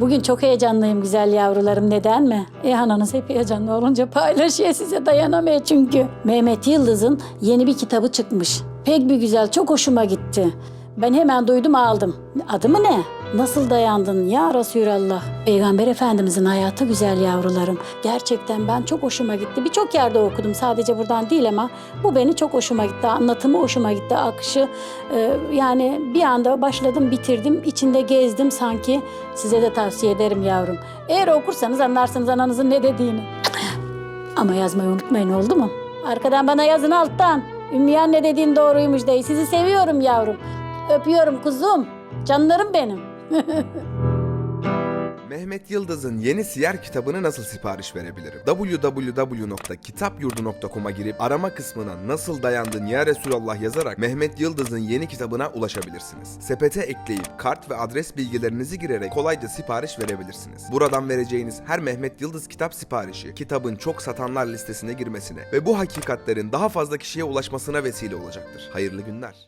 Bugün çok heyecanlıyım güzel yavrularım. Neden mi? E ananız hep heyecanlı olunca paylaşıyor size dayanamıyor çünkü. Mehmet Yıldız'ın yeni bir kitabı çıkmış. Pek bir güzel, çok hoşuma gitti. Ben hemen duydum aldım. Adı mı ne? Nasıl dayandın ya Resulallah? Peygamber Efendimizin hayatı güzel yavrularım. Gerçekten ben çok hoşuma gitti. Birçok yerde okudum sadece buradan değil ama bu beni çok hoşuma gitti. Anlatımı hoşuma gitti, akışı. e, yani bir anda başladım bitirdim. içinde gezdim sanki. Size de tavsiye ederim yavrum. Eğer okursanız anlarsınız ananızın ne dediğini. Ama yazmayı unutmayın oldu mu? Arkadan bana yazın alttan. Ümmü anne dediğin doğruymuş dey. Sizi seviyorum yavrum. Öpüyorum kuzum. Canlarım benim. Mehmet Yıldız'ın yeni siyer kitabını nasıl sipariş verebilirim? www.kitapyurdu.com'a girip arama kısmına nasıl dayandın ya Resulallah yazarak Mehmet Yıldız'ın yeni kitabına ulaşabilirsiniz. Sepete ekleyip kart ve adres bilgilerinizi girerek kolayca sipariş verebilirsiniz. Buradan vereceğiniz her Mehmet Yıldız kitap siparişi kitabın çok satanlar listesine girmesine ve bu hakikatlerin daha fazla kişiye ulaşmasına vesile olacaktır. Hayırlı günler.